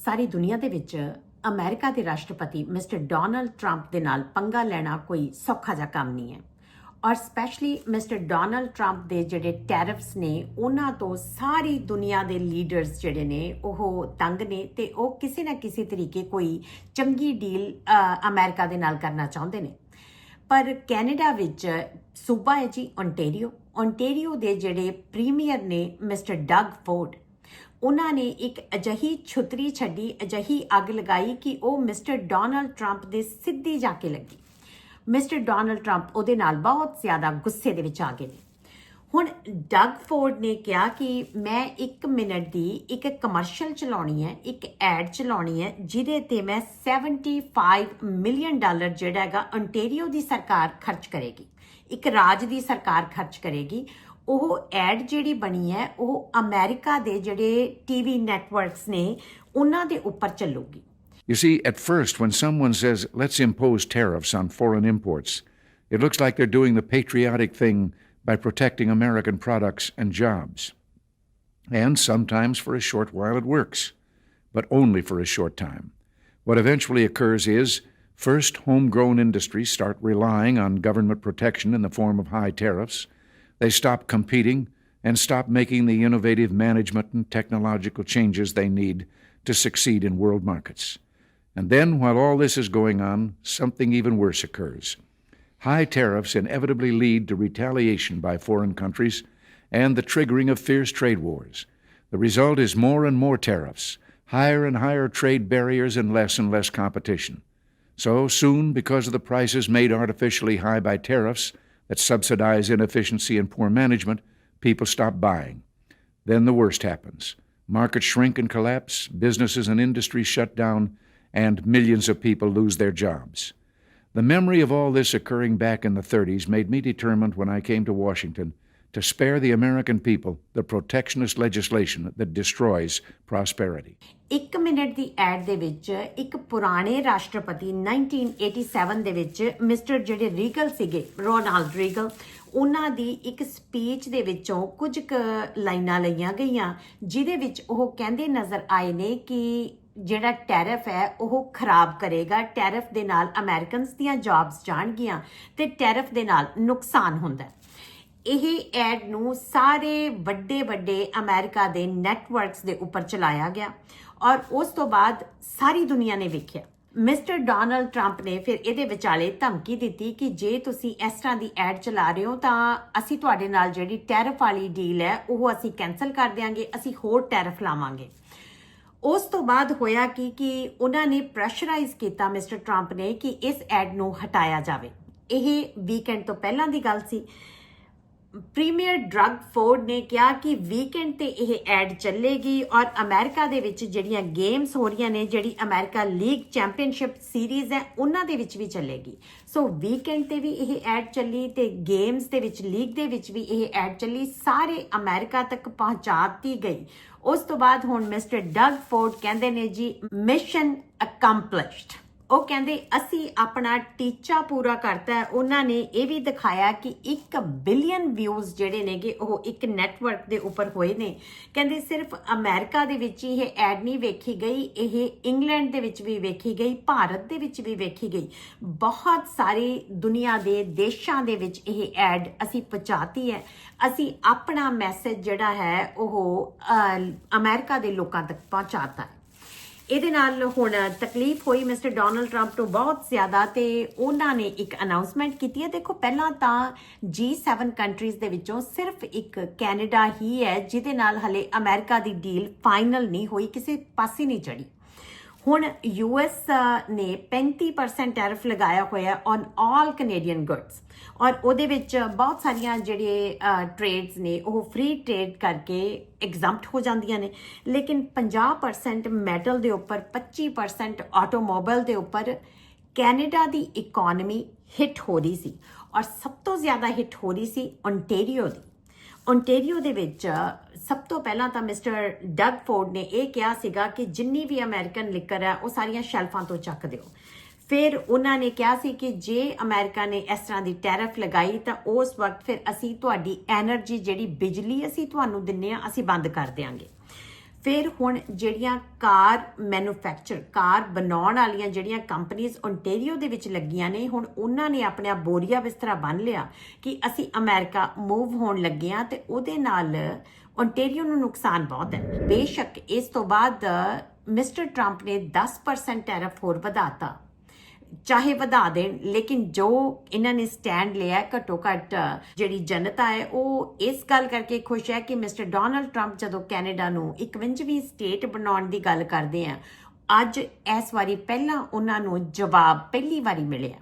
ਸਾਰੀ ਦੁਨੀਆ ਦੇ ਵਿੱਚ ਅਮਰੀਕਾ ਦੇ ਰਾਸ਼ਟਰਪਤੀ ਮਿਸਟਰ ਡੋਨਲਡ ਟਰੰਪ ਦੇ ਨਾਲ ਪੰਗਾ ਲੈਣਾ ਕੋਈ ਸੌਖਾ ਜਿਹਾ ਕੰਮ ਨਹੀਂ ਹੈ। ਔਰ ਸਪੈਸ਼ਲੀ ਮਿਸਟਰ ਡੋਨਲਡ ਟਰੰਪ ਦੇ ਜਿਹੜੇ ਟੈਰਿਫਸ ਨੇ, ਉਹਨਾਂ ਤੋਂ ਸਾਰੀ ਦੁਨੀਆ ਦੇ ਲੀਡਰਸ ਜਿਹੜੇ ਨੇ, ਉਹ ਤੰਗ ਨੇ ਤੇ ਉਹ ਕਿਸੇ ਨਾ ਕਿਸੇ ਤਰੀਕੇ ਕੋਈ ਚੰਗੀ ਡੀਲ ਅਮਰੀਕਾ ਦੇ ਨਾਲ ਕਰਨਾ ਚਾਹੁੰਦੇ ਨੇ। ਪਰ ਕੈਨੇਡਾ ਵਿੱਚ ਸੂਬਾ ਹੈ ਜੀ ਓਨਟਾਰੀਓ ਓਨਟਾਰੀਓ ਦੇ ਜਿਹੜੇ ਪ੍ਰੀਮੀਅਰ ਨੇ, ਮਿਸਟਰ ਡਗ ਫੋਰਡ ਉਹਨਾਂ ਨੇ ਇੱਕ ਅਜਹੀ ਛੁਤਰੀ ਛੱਡੀ, ਅਜਹੀ ਅੱਗ ਲਗਾਈ ਕਿ ਉਹ ਮਿਸਟਰ ਡੋਨਲਡ ਟਰੰਪ ਦੇ ਸਿੱਧੀ ਜਾ ਕੇ ਲੱਗੀ। ਮਿਸਟਰ ਡੋਨਲਡ ਟਰੰਪ ਉਹਦੇ ਨਾਲ ਬਹੁਤ ਜ਼ਿਆਦਾ ਗੁੱਸੇ ਦੇ ਵਿੱਚ ਆ ਗਏ ਨੇ। ਹੁਣ ਡਗ ਫੋਰਡ ਨੇ ਕਿਹਾ ਕਿ ਮੈਂ 1 ਮਿੰਟ ਦੀ ਇੱਕ ਕਮਰਸ਼ੀਅਲ ਚਲਾਉਣੀ ਹੈ, ਇੱਕ ਐਡ ਚਲਾਉਣੀ ਹੈ, ਜਿਹਦੇ ਤੇ ਮੈਂ 75 ਮਿਲੀਅਨ ਡਾਲਰ ਜਿਹੜਾ ਹੈਗਾ ontario ਦੀ ਸਰਕਾਰ ਖਰਚ ਕਰੇਗੀ। ਇੱਕ ਰਾਜ ਦੀ ਸਰਕਾਰ ਖਰਚ ਕਰੇਗੀ। ਉਹ ਐਡ ਜਿਹੜੀ ਬਣੀ ਹੈ ਉਹ ਅਮਰੀਕਾ ਦੇ ਜਿਹੜੇ ਟੀਵੀ ਨੈਟਵਰਕਸ ਨੇ ਉਹਨਾਂ ਦੇ ਉੱਪਰ ਚੱਲੂਗੀ You see, at first, when someone says, let's impose tariffs on foreign imports, it looks like they're doing the patriotic thing by protecting American products and jobs. And sometimes for a short while it works, but only for a short time. What eventually occurs is first, homegrown industries start relying on government protection in the form of high tariffs. They stop competing and stop making the innovative management and technological changes they need to succeed in world markets. And then, while all this is going on, something even worse occurs. High tariffs inevitably lead to retaliation by foreign countries and the triggering of fierce trade wars. The result is more and more tariffs, higher and higher trade barriers, and less and less competition. So soon, because of the prices made artificially high by tariffs that subsidize inefficiency and poor management, people stop buying. Then the worst happens. Markets shrink and collapse, businesses and industries shut down, and millions of people lose their jobs. The memory of all this occurring back in the 30s made me determined when I came to Washington to spare the American people the protectionist legislation that destroys prosperity. 1 minute the ad ਦੇ ਵਿੱਚ ਇੱਕ ਪੁਰਾਣੇ ਰਾਸ਼ਟਰਪਤੀ 1987 ਦੇ ਵਿੱਚ mister ਜਿਹੜੇ regal ਸੀਗੇ Ronald regal ਉਹਨਾਂ ਦੀ ਇੱਕ ਸਪੀਚ ਦੇ ਵਿੱਚੋਂ ਕੁਝ ਕੁ ਲਾਈਨਾਂ ਲਈਆਂ ਗਈਆਂ, ਜਿਹਦੇ ਵਿੱਚ ਉਹ ਕਹਿੰਦੇ ਨਜ਼ਰ ਆਏ ਨੇ ਕਿ ਜਿਹੜਾ ਟੈਰਿਫ ਹੈ ਉਹ ਖਰਾਬ ਕਰੇਗਾ, ਟੈਰਿਫ ਦੇ ਨਾਲ ਅਮਰੀਕਨਸ ਦੀਆਂ ਜੌਬਸ ਜਾਣਗੀਆਂ ਤੇ ਟੈਰਿਫ ਦੇ ਨਾਲ ਨੁਕਸਾਨ ਹੁੰਦਾ ਇਹ ਐਡ ਨੂੰ ਸਾਰੇ ਵੱਡੇ ਵੱਡੇ ਅਮਰੀਕਾ ਦੇ ਨੈਟਵਰਕਸ ਦੇ ਉੱਪਰ ਚਲਾਇਆ ਗਿਆ ਔਰ ਉਸ ਤੋਂ ਬਾਅਦ ਸਾਰੀ ਦੁਨੀਆ ਨੇ ਵੇਖਿਆ। ਮਿਸਟਰ ਡੋਨਲਡ ਟਰੰਪ ਨੇ ਫਿਰ ਇਹਦੇ ਵਿਚਾਲੇ ਧਮਕੀ ਦਿੱਤੀ ਕਿ ਜੇ ਤੁਸੀਂ ਇਸ ਤਰ੍ਹਾਂ ਦੀ ਐਡ ਚਲਾ ਰਹੇ ਹੋ ਤਾਂ ਅਸੀਂ ਤੁਹਾਡੇ ਨਾਲ ਜਿਹੜੀ ਟੈਰਿਫ ਵਾਲੀ ਡੀਲ ਹੈ, ਉਹ ਅਸੀਂ ਕੈਨਸਲ ਕਰ ਦਿਆਂਗੇ, ਅਸੀਂ ਹੋਰ ਟੈਰਿਫ ਲਾਵਾਂਗੇ। ਉਸ ਤੋਂ ਬਾਅਦ ਹੋਇਆ ਕਿ ਕਿ ਉਹਨਾਂ ਨੇ ਪ੍ਰੈਸ਼ਰਾਈਜ਼ ਕੀਤਾ ਮਿਸਟਰ ਟਰੰਪ ਨੇ ਕਿ ਇਸ ਐਡ ਨੂੰ ਹਟਾਇਆ ਜਾਵੇ। ਇਹ ਵੀਕਐਂਡ ਤੋਂ ਪਹਿਲਾਂ ਦੀ ਗੱਲ ਸੀ। ਪ੍ਰੀਮੀਅਰ ਡਰੱਗ ਫੋਰਡ ਨੇ ਕਿਹਾ ਕਿ ਵੀਕਐਂਡ ਤੇ ਇਹ ਐਡ ਚੱਲੇਗੀ ਔਰ ਅਮਰੀਕਾ ਦੇ ਵਿੱਚ ਜਿਹੜੀਆਂ ਗੇਮਸ ਹੋ ਰਹੀਆਂ ਨੇ, ਜਿਹੜੀ ਅਮਰੀਕਾ ਲੀਗ ਚੈਂਪੀਅਨਸ਼ਿਪ ਸੀਰੀਜ਼ ਹੈ, ਉਹਨਾਂ ਦੇ ਵਿੱਚ ਵੀ ਚੱਲੇਗੀ। ਸੋ ਵੀਕਐਂਡ ਤੇ ਵੀ ਇਹ ਐਡ ਚੱਲੀ ਤੇ ਗੇਮਸ ਦੇ ਵਿੱਚ ਲੀਗ ਦੇ ਵਿੱਚ ਵੀ ਇਹ ਐਡ ਚੱਲੀ, ਸਾਰੇ ਅਮਰੀਕਾ ਤੱਕ ਪਹੁੰਚਾਤੀ ਗਈ। ਉਸ ਤੋਂ ਬਾਅਦ ਹੁਣ ਮਿਸਟਰ ਡਰੱਗ ਫੋਰਡ ਕਹਿੰਦੇ ਨੇ ਜੀ ਮਿਸ਼ਨ ਅਕੰਪਲਿਸ਼ਡ ਉਹ ਕਹਿੰਦੇ ਅਸੀਂ ਆਪਣਾ ਟੀਚਾ ਪੂਰਾ ਕਰਤਾ ਉਹਨਾਂ ਨੇ ਇਹ ਵੀ ਦਿਖਾਇਆ ਕਿ 1 ਬਿਲੀਅਨ ਵਿਊਜ਼ ਜਿਹੜੇ ਨੇਗੇ ਉਹ ਇੱਕ ਨੈਟਵਰਕ ਦੇ ਉੱਪਰ ਹੋਏ ਨੇ। ਕਹਿੰਦੇ ਸਿਰਫ ਅਮਰੀਕਾ ਦੇ ਵਿੱਚ ਹੀ ਇਹ ਐਡ ਨਹੀਂ ਵੇਖੀ ਗਈ ਇਹ ਇੰਗਲੈਂਡ ਦੇ ਵਿੱਚ ਵੀ ਵੇਖੀ ਗਈ ਭਾਰਤ ਦੇ ਵਿੱਚ ਵੀ ਵੇਖੀ ਗਈ। ਬਹੁਤ ਸਾਰੀ ਦੁਨੀਆ ਦੇ ਦੇਸ਼ਾਂ ਦੇ ਵਿੱਚ ਇਹ ਐਡ ਅਸੀਂ ਪਹੁੰਚਾਤੀ ਹੈ। ਅਸੀਂ ਆਪਣਾ ਮੈਸੇਜ ਜਿਹੜਾ ਹੈ ਉਹ ਅਹ, ਅਮਰੀਕਾ ਦੇ ਲੋਕਾਂ ਤੱਕ ਪਹੁੰਚਾਤਾ ਹੈ। ਇਹਦੇ ਨਾਲ ਹੁਣ ਤਕਲੀਫ ਹੋਈ ਮਿਸਟਰ ਡੋਨਲਡ ਟਰੰਪ ਨੂੰ ਬਹੁਤ ਜ਼ਿਆਦਾ ਤੇ ਉਹਨਾਂ ਨੇ ਇੱਕ ਅਨਾਉਂਸਮੈਂਟ ਕੀਤੀ ਹੈ। ਦੇਖੋ, ਪਹਿਲਾਂ ਤਾਂ G7 ਕੰਟਰੀਜ਼ ਦੇ ਵਿੱਚੋਂ ਸਿਰਫ ਇੱਕ ਕੈਨੇਡਾ ਹੀ ਹੈ, ਜਿਹਦੇ ਨਾਲ ਹਲੇ ਅਮਰੀਕਾ ਦੀ ਡੀਲ ਫਾਈਨਲ ਨਹੀਂ ਹੋਈ, ਕਿਸੇ ਪਾਸੇ ਨਹੀਂ ਚੜੀ ਹੁਣ ਯੂਐਸ ਨੇ 35% ਟੈਰਿਫ ਲਗਾਇਆ ਹੋਇਆ ਔਨ ਆਲ ਕੈਨੇਡੀਅਨ ਗੁੱਡਸ ਔਰ ਉਹਦੇ ਵਿੱਚ ਬਹੁਤ ਸਾਰੀਆਂ ਜਿਹੜੇ ਟ੍ਰੇਡਸ ਨੇ, ਉਹ ਫ੍ਰੀ ਟ੍ਰੇਡ ਕਰਕੇ ਐਗਜ਼ੈਂਪਟ ਹੋ ਜਾਂਦੀਆਂ ਨੇ। ਲੇਕਿਨ 50% ਮੈਟਲ ਦੇ ਉੱਪਰ 25% ਆਟੋਮੋਬਾਈਲ ਦੇ ਉੱਪਰ ਕੈਨੇਡਾ ਦੀ ਇਕਨੋਮੀ ਹਿੱਟ ਹੋ ਰਹੀ ਸੀ। ਔਰ ਸਭ ਤੋਂ ਜ਼ਿਆਦਾ ਹਿੱਟ ਹੋ ਰਹੀ ਸੀ ਓਨਟਾਰੀਓ ਦੀ। ਓਨਟਾਰੀਓ ਦੇ ਵਿੱਚ ਸਭ ਤੋਂ ਪਹਿਲਾਂ ਤਾਂ ਮਿਸਟਰ ਡਗ ਫੋਰਡ ਨੇ ਇਹ ਕਿਹਾ ਸੀਗਾ ਕਿ ਜਿੰਨੀ ਵੀ ਅਮਰੀਕਨ ਲਿਕਰ ਹੈ, ਉਹ ਸਾਰੀਆਂ ਸ਼ੈਲਫਾਂ ਤੋਂ ਚੱਕ ਦਿਓ। ਫਿਰ ਉਹਨਾਂ ਨੇ ਕਿਹਾ ਸੀ ਕਿ ਜੇ ਅਮਰੀਕਾ ਨੇ ਇਸ ਤਰ੍ਹਾਂ ਦੀ ਟੈਰਫ ਲਗਾਈ, ਤਾਂ ਉਸ ਵਕਤ ਫਿਰ ਅਸੀਂ ਤੁਹਾਡੀ એનર્ਜੀ ਜਿਹੜੀ ਬਿਜਲੀ ਅਸੀਂ ਤੁਹਾਨੂੰ ਦਿੰਨੇ ਆ ਅਸੀਂ ਬੰਦ ਕਰ ਦੇਾਂਗੇ ਫਿਰ ਹੁਣ ਜਿਹੜੀਆਂ ਕਾਰ ਮੈਨੂਫੈਕਚਰ ਕਾਰ ਬਣਾਉਣ ਵਾਲੀਆਂ ਜਿਹੜੀਆਂ ਕੰਪਨੀਆਂ ਓਨਟਾਰੀਓ ਦੇ ਵਿੱਚ ਲੱਗੀਆਂ ਨੇ, ਹੁਣ ਉਹਨਾਂ ਨੇ ਆਪਣਾ ਬੋਰੀਆ ਬਿਸਤਰਾ ਬੰਨ ਲਿਆ ਕਿ ਅਸੀਂ ਅਮਰੀਕਾ ਮੂਵ ਹੋਣ ਲੱਗੇ ਆ ਤੇ ਉਹਦੇ ਨਾਲ ਓਨਟਾਰੀਓ ਨੂੰ ਨੁਕਸਾਨ ਬਹੁਤ ਹੈ। ਬੇਸ਼ੱਕ ਇਸ ਤੋਂ ਬਾਅਦ ਮਿਸਟਰ ਟਰੰਪ ਨੇ 10% ਟੈਰਿਫ ਹੋਰ ਵਧਾਤਾ। ਚਾਹੇ ਵਧਾ ਦੇਣ, ਲੇਕਿਨ ਜੋ ਇਹਨਾਂ ਨੇ ਸਟੈਂਡ ਲਿਆ ਘੱਟੋ ਘੱਟ ਜਿਹੜੀ ਜਨਤਾ ਹੈ, ਉਹ ਇਸ ਗੱਲ ਕਰਕੇ ਖੁਸ਼ ਹੈ ਕਿ ਮਿਸਟਰ ਡੋਨਲਡ ਟਰੰਪ ਜਦੋਂ ਕੈਨੇਡਾ ਨੂੰ 51ਵੀਂ ਸਟੇਟ ਬਣਾਉਣ ਦੀ ਗੱਲ ਕਰਦੇ ਆ, ਅੱਜ ਇਸ ਵਾਰੀ ਪਹਿਲਾਂ ਉਹਨਾਂ ਨੂੰ ਜਵਾਬ ਪਹਿਲੀ ਵਾਰੀ ਮਿਲਿਆ।